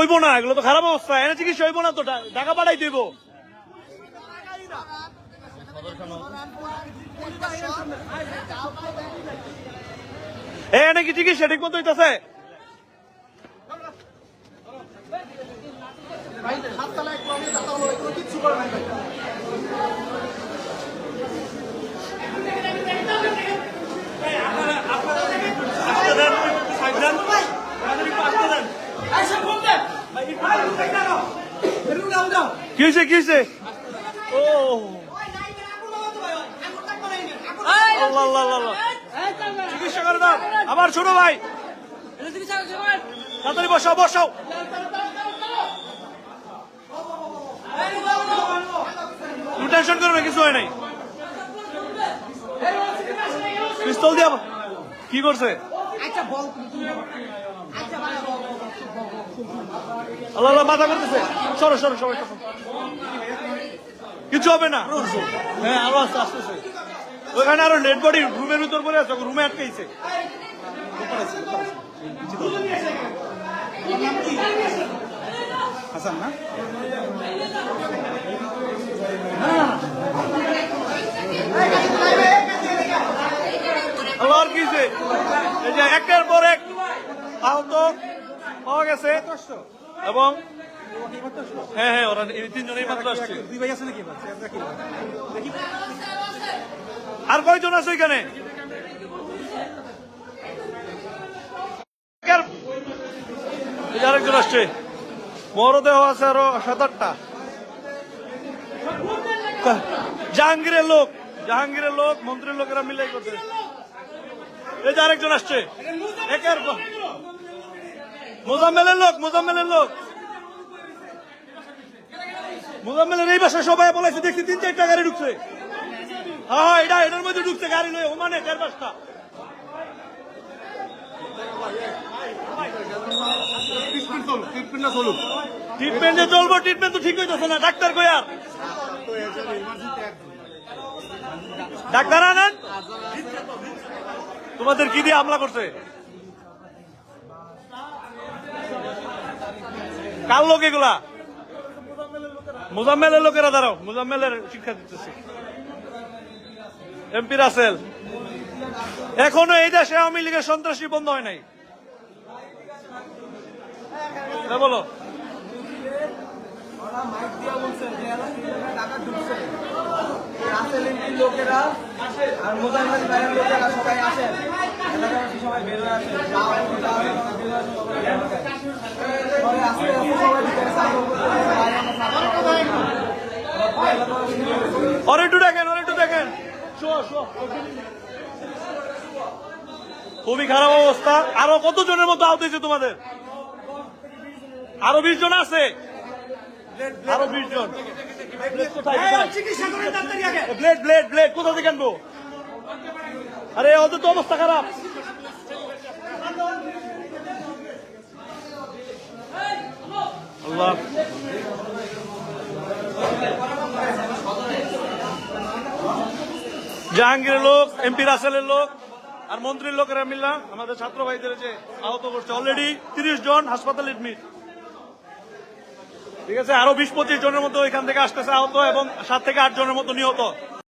হইব না, এগুলো তো খারাপ অবস্থা, এনে চিকিৎসা হইব না তো টাকা পাঠাই দিব। এনে কি চিকিৎসা ঠিক মতো হইতাছে? কি হয়েছে কি হয়েছে ও আল্লাহ আল্লাহ। চিকিৎসা করে দাও আবার ছোট ভাই। তাড়াতাড়ি বসাও বসাও। টেনশন করবে, কিছু হয় নাই। পিস্তল দিয়া কি করছে? আল্লাহ আল্লাহ মাথা করতেছে। সরো সরো সবাই কিছু হবে না। হ্যাঁ আরও আস্তে আসতেছে ওখানে আরও নেট বডি রুমের ভিতর করে আছে রুমে আটকাইছে। হাসান না? আল্লাহর কি যে একটার পর এক আহত। পাওয়া গেছে। এবং হ্যাঁ হ্যাঁ ওরা তিনজনেই মাত্র আসছে। দুই ভাই আছে নাকি। আর কয়জন আছে এখানে? আরেকজন আসছে। মরদেহ আছে আরও সাত আটটা জাহাঙ্গীরের লোক জাহাঙ্গীরের লোক মন্ত্রীর লোকেরা মিলে করছে। এই যে আরেকজন আসছে। একের মোজাম্মেলের লোক মোজাম্মেলের লোক। মোজাম্মেলের এই বাসায় সবাই বলেছে দেখছি তিন চারটা গাড়ি ঢুকছে। হ্যাঁ হ্যাঁ এটা এটার মধ্যে ঢুকছে গাড়ি লয়ে ওমানে চার পাঁচটা। ট্রিটমেন্ট চলবো ট্রিটমেন্ট তো ঠিক হইতেছে না ডাক্তার কই আর? ডাক্তার আনেন? তোমাদের কি দিয়ে হামলা করছে? কার লোক এগুলা? মুজাম্মেলের লোকেরা দাঁড়াও মুজাম্মেলের শিক্ষা দিতেছে। এমপি রাসেল। এখনও এই দেশে আওয়ামী লীগের সন্ত্রাসী বন্ধ হয় নাই। হ্যাঁ, বলো। লোকেরা ওর একটু দেখেন ওর একটু দেখেন। খুবই খারাপ অবস্থা। আরও কত জনের মতো আহত হয়েছে তোমাদের? আরও বিশ জন আছে? আরও বিশ জন। কোথায় ব্লেড ব্লেড ব্লেড কোথা থেকে আনব? আরে ওদের তো অবস্থা খারাপ। আল্লাহ। জাহাঙ্গীরের লোক এমপি রাসেলের লোক, আর মন্ত্রীর লোকেরা মিললাম আমাদের ছাত্র ভাইদের যে আহত করছে। অলরেডি তিরিশ জন হাসপাতাল এডমিট ঠিক আছে? আরও বিশ পঁচিশ জনের মতো এখান থেকে আসতেছে আহত এবং সাত থেকে আট জনের মতো নিহত।